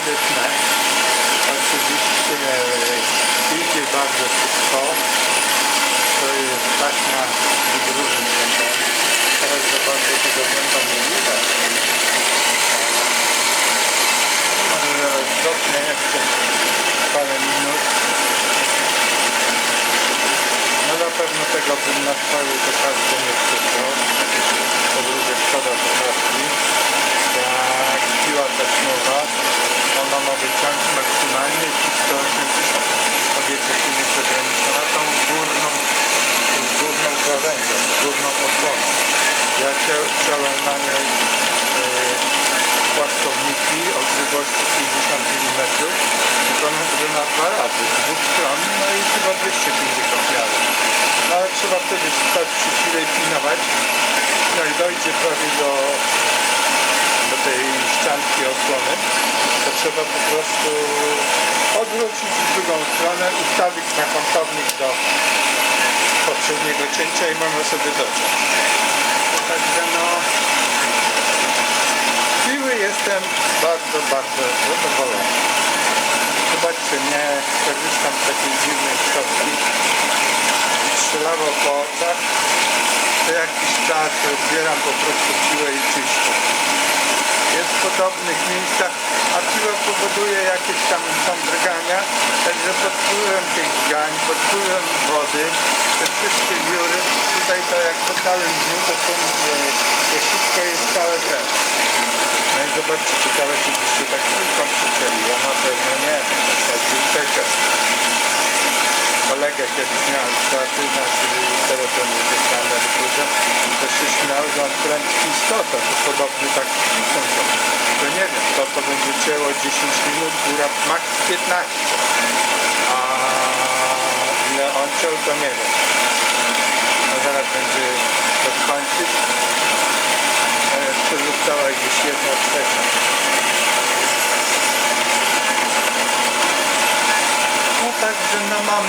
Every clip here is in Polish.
tnę. Oczywiście e, idzie bardzo szybko. To jest taśma z dużym wędem. Teraz za bardzo tego węda nie widać. Może zaraz dopnę jeszcze parę minut. No na pewno tego bym na trwały to każdy nie przyszło. Po drugie szkoda poprawki. Jak siła taśmowa, ona ma wyciąć maksymalnie 180. Kobiety się nie przegranicza tą górną, górną krawędzią, górną osłoną. Ja chcia- chciałem na niej yy, płaskowniki o grubości 50 mm, wykonać na dwa razy, z dwóch stron, no i chyba 250 jadów. No ale trzeba wtedy stać przy chwilę i pilnować. No i dojdzie prawie do, do tej ścianki osłony, to trzeba po prostu odwrócić w drugą stronę, ustawić na kątownik do poprzedniego cięcia i można sobie dociąć. Także no siły jestem bardzo, bardzo zadowolony. Zobaczcie, nie korzystam z takiej dziwnej szczotki. Strzelało po oczach, co jakiś czas odbieram po prostu siłę i czyszczę. Jest w podobnych miejscach, a siła powoduje jakieś tam są drgania, także pod wpływem tych drgań, pod wpływem wody, te wszystkie wióry, tutaj to jak po całym dniu, to, są, e, to wszystko jest całe ten. No i zobaczcie, ciekawe czy byście tak tylko przycięli, ja na pewno nie, tak czekać. Kolegę kiedyś miałem straty, znaczy teraz on jest na emeryturze, że on kręci istotę, to podobny tak są to. Nie wiem, to to będzie cięło 10 minut, góra max 15. A ile on ciął, to nie wiem. No zaraz będzie to skończyć. A jeszcze została gdzieś jedna trzecia. No także no mam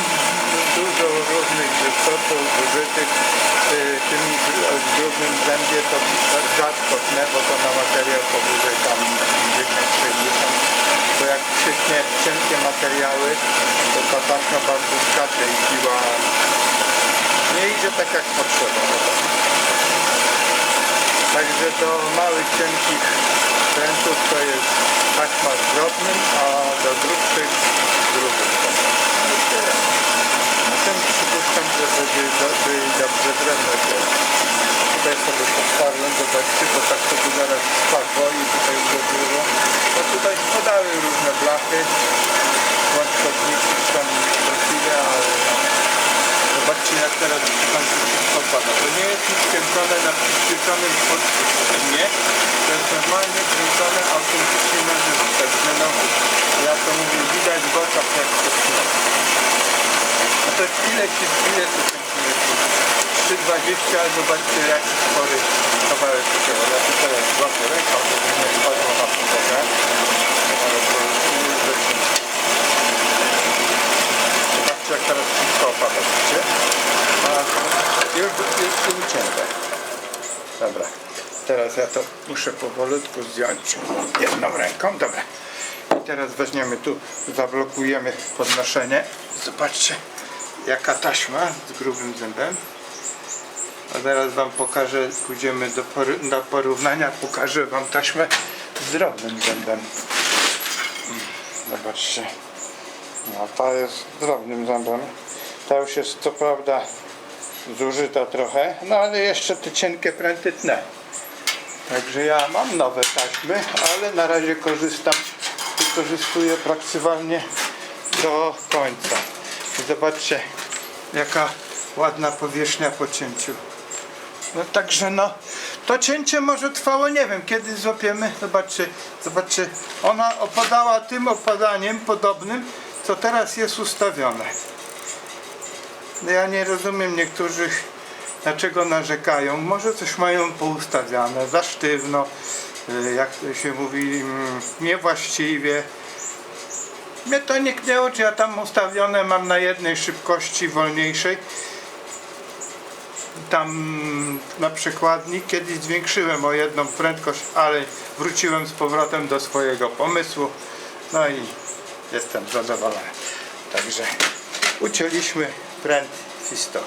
dużo różnych wysotów użytych w drugim zębie to rzadko tnę, bo to na materiał powyżej tam 50-60 bo jak przytnie cienkie materiały to ta taśma bardzo skacze i siła nie idzie tak jak potrzeba. Także do małych, cienkich prętów to jest taśma z drobnym, a do grubszych grubym. No i tyle. Na tym przypuszczam, że będzie dobry dobrze drewno dzieło. Tutaj sobie postawiłem, zobaczcie, bo tak sobie zaraz spadło i tutaj uderzyło. No tutaj spadały różne blachy, łączkodniki są profile, ale no. Zobaczcie jak teraz tam wszystko pada. To nie jest nic kręcone na przyspieszonym nie, to jest normalnie kręcone autentycznie na żywo. Także no, ja to mówię, widać w oczach jak to. A to ile ci ile to centymetrów? 3,20, ale zobaczcie jak spory kawałek ciała. Ja tu teraz złapię ręką, żeby nie spadło na podłogę. Ale to już lecimy. Zobaczcie jak teraz wszystko opada, widzicie? A już jest ucięte. Dobra. Teraz ja to muszę powolutku zdjąć jedną ręką. Dobra. I teraz weźmiemy tu, zablokujemy podnoszenie. Zobaczcie jaka taśma z grubym zębem. A teraz wam pokażę, pójdziemy do pory, do porównania, pokażę wam taśmę z drobnym zębem. Zobaczcie. No ta jest drobnym zębem. Ta już jest co prawda zużyta trochę, no ale jeszcze te cienkie pręty tnę. Także ja mam nowe taśmy, ale na razie korzystam, wykorzystuję praktyczalnie do końca. Zobaczcie jaka ładna powierzchnia po cięciu. No także no, to cięcie może trwało, nie wiem, kiedy złapiemy, zobaczcie, zobaczcie, ona opadała tym opadaniem podobnym, co teraz jest ustawione. No ja nie rozumiem niektórych, dlaczego narzekają, może coś mają poustawiane, za sztywno, y, jak to się mówi, mm, niewłaściwie. Mnie to nikt nie uczy, ja tam ustawione mam na jednej szybkości wolniejszej, tam na przykładnik kiedyś zwiększyłem o jedną prędkość, ale wróciłem z powrotem do swojego pomysłu, No i jestem zadowolony. Także ucięliśmy pręt Fisto